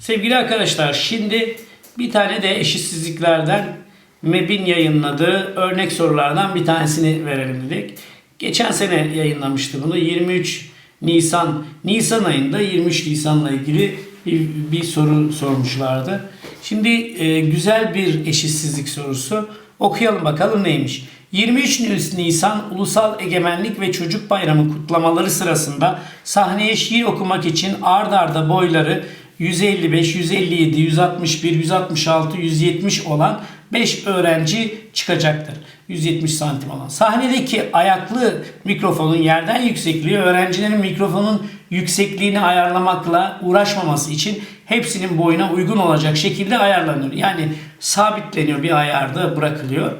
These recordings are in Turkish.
Sevgili arkadaşlar şimdi bir tane de eşitsizliklerden MEB'in yayınladığı örnek sorulardan bir tanesini verelim dedik. Geçen sene yayınlamıştı bunu. 23 Nisan, Nisan ayında 23 Nisan'la ilgili bir, bir soru sormuşlardı. Şimdi e, güzel bir eşitsizlik sorusu. Okuyalım bakalım neymiş. 23 Nisan Ulusal Egemenlik ve Çocuk Bayramı kutlamaları sırasında sahneye şiir okumak için ard arda boyları 155, 157, 161, 166, 170 olan 5 öğrenci çıkacaktır. 170 santim olan. Sahnedeki ayaklı mikrofonun yerden yüksekliği öğrencilerin mikrofonun yüksekliğini ayarlamakla uğraşmaması için hepsinin boyuna uygun olacak şekilde ayarlanıyor. Yani sabitleniyor bir ayarda bırakılıyor.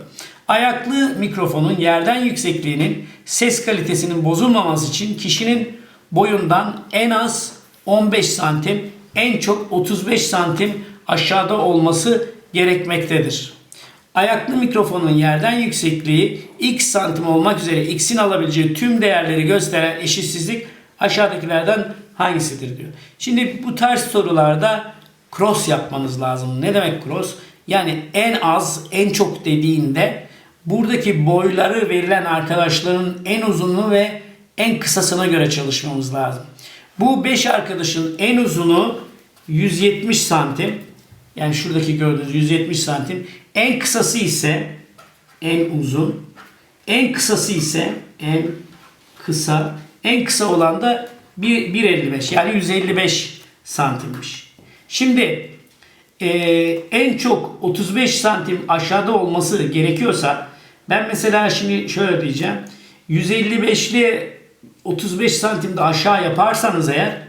Ayaklı mikrofonun yerden yüksekliğinin ses kalitesinin bozulmaması için kişinin boyundan en az 15 santim en çok 35 santim aşağıda olması gerekmektedir. Ayaklı mikrofonun yerden yüksekliği x santim olmak üzere x'in alabileceği tüm değerleri gösteren eşitsizlik aşağıdakilerden hangisidir diyor. Şimdi bu tarz sorularda cross yapmanız lazım. Ne demek cross? Yani en az, en çok dediğinde buradaki boyları verilen arkadaşların en uzunluğu ve en kısasına göre çalışmamız lazım. Bu 5 arkadaşın en uzunu 170 santim. Yani şuradaki gördüğünüz 170 santim. En kısası ise en uzun. En kısası ise en kısa. En kısa olan da 1.55 yani 155 santimmiş. Şimdi e, en çok 35 santim aşağıda olması gerekiyorsa ben mesela şimdi şöyle diyeceğim. 155'li 35 santimde aşağı yaparsanız eğer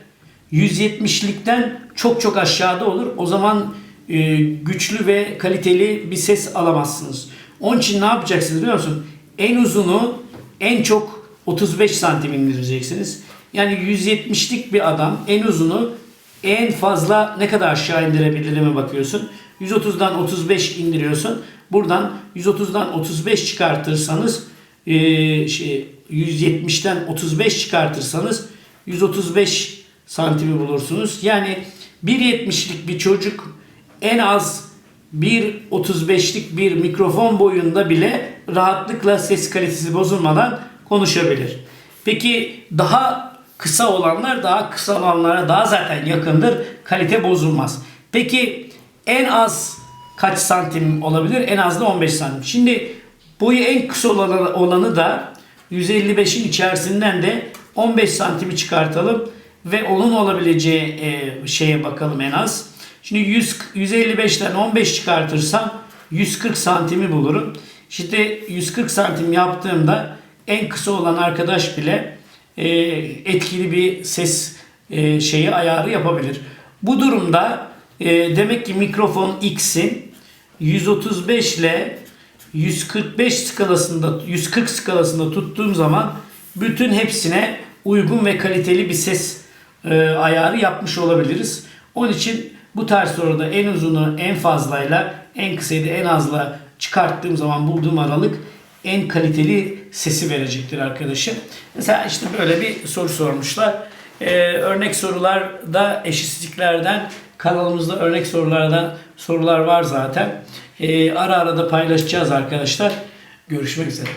170'likten çok çok aşağıda olur. O zaman e, güçlü ve kaliteli bir ses alamazsınız. Onun için ne yapacaksınız biliyor musun? En uzunu en çok 35 santim indireceksiniz. Yani 170'lik bir adam en uzunu en fazla ne kadar aşağı indirebilirime bakıyorsun. 130'dan 35 indiriyorsun. Buradan 130'dan 35 çıkartırsanız e, şey, 170'ten 35 çıkartırsanız 135 santimi bulursunuz. Yani 1.70'lik bir çocuk en az 1.35'lik bir mikrofon boyunda bile rahatlıkla ses kalitesi bozulmadan konuşabilir. Peki daha kısa olanlar daha kısa olanlara daha zaten yakındır. Kalite bozulmaz. Peki en az kaç santim olabilir? En az da 15 santim. Şimdi boyu en kısa olanı, da 155'in içerisinden de 15 santimi çıkartalım ve onun olabileceği e, şeye bakalım en az. Şimdi 100, 155'ten 15 çıkartırsam 140 santimi bulurum. İşte 140 santim yaptığımda en kısa olan arkadaş bile e, etkili bir ses e, şeyi ayarı yapabilir. Bu durumda demek ki mikrofon X'in 135 ile 145 skalasında 140 skalasında tuttuğum zaman bütün hepsine uygun ve kaliteli bir ses e, ayarı yapmış olabiliriz. Onun için bu tarz soruda en uzunu en fazlayla en kısayı da en azla çıkarttığım zaman bulduğum aralık en kaliteli sesi verecektir arkadaşım. Mesela işte böyle bir soru sormuşlar. Ee, örnek sorularda eşitsizliklerden kanalımızda örnek sorulardan sorular var zaten. Ee, ara ara da paylaşacağız arkadaşlar. Görüşmek üzere.